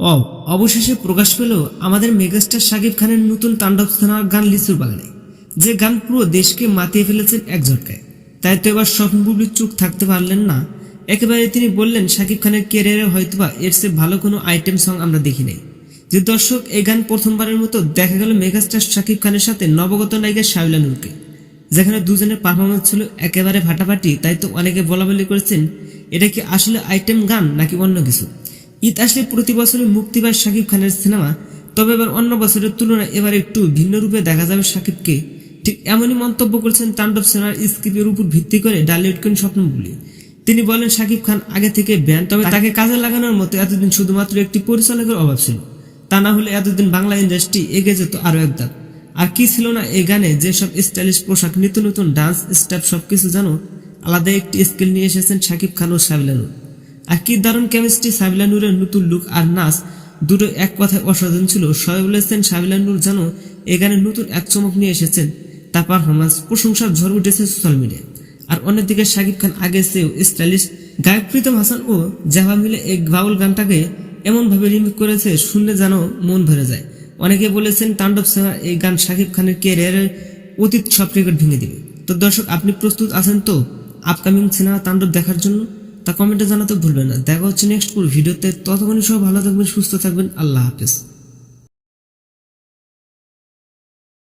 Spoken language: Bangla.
ও অবশেষে প্রকাশ পেল আমাদের মেগাস্টার শাকিব খানের নতুন তাণ্ডব সিনেমার গান লিচুর বাগানে। যে গান পুরো দেশকে মাতিয়ে ফেলেছেন এক ঝটকায়। তাই তো এবার স্বপ্নবুবলির চুপ থাকতে পারলেন না। একেবারে তিনি বললেন, শাকিব খানের ক্যারিয়ারে হয়তোবা এর চেয়ে ভালো কোনো আইটেম সং আমরা দেখি নাই। যে দর্শক এই গান প্রথমবারের মতো দেখা গেল মেগাস্টার শাকিব খানের সাথে নবগত নায়িকা শায়লা নূরকে। যেখানে দুজনের পারফরমেন্স ছিল একেবারে ফাটাফাটি, তাই তো অনেকে বলা বলি করেছেন, এটা কি আসলে আইটেম গান নাকি অন্য কিছু? ঈদ আসলে প্রতি বছরই মুক্তি পায় শাকিব খানের সিনেমা, তবে এবার অন্য বছরের তুলনায় এবার একটু ভিন্ন রূপে দেখা যাবে শাকিবকে। ঠিক এমনই মন্তব্য করেছেন তাণ্ডব সিনেমার স্ক্রিপ্টের উপর ভিত্তি করে ডালিউডকেন স্বপ্নগুলি তিনি বলেন, শাকিব খান আগে থেকে ব্যান তবে তাকে কাজে লাগানোর মতো এতদিন শুধুমাত্র একটি পরিচালকের অভাব ছিল। তা না হলে এতদিন বাংলা ইন্ডাস্ট্রি এগিয়ে যেত আরও এক আর কি ছিল না এই গানে? যেসব স্টাইলিশ পোশাক, নিত্য নতুন ডান্স স্টেপ সবকিছু জানো? আলাদা একটি স্কিল নিয়ে এসেছেন শাকিব খান ও সাবিলানুর আর কি দারুণ কেমিস্ট্রি সাবিলানুরের নতুন লুক আর নাচ। দুটো এক কথায় অসাধারণ ছিল। সবাই বলেছেন সাবিলানুর যেন এই গানে নতুন এক চমক নিয়ে এসেছেন। তার পারফরমেন্স প্রশংসার ঝড় উঠেছে সোশ্যাল মিডিয়ায় আর অন্যদিকে শাকিব খান আগে চেয়েও স্টাইলিশ গায়ক প্রীতম হাসান ও জাভা মিলে এই বাউল গানটাকে এমনভাবে রিমিক করেছে, শুনলে যেন মন ভরে যায়। অনেকে বলেছেন তাণ্ডব সাহা এই গান শাকিব খানের ক্যারিয়ারের অতীত সব রেকর্ড ভেঙে দিবে। তো দর্শক, আপনি প্রস্তুত আছেন তো আপকামিং সিনেমা তাণ্ডব দেখার জন্য? তা কমেন্টে জানাতে ভুলবেন না। দেখা হচ্ছে নেক্সট পুরো ভিডিওতে। ততক্ষণই সব ভালো থাকবেন, সুস্থ থাকবেন। আল্লাহ হাফেজ।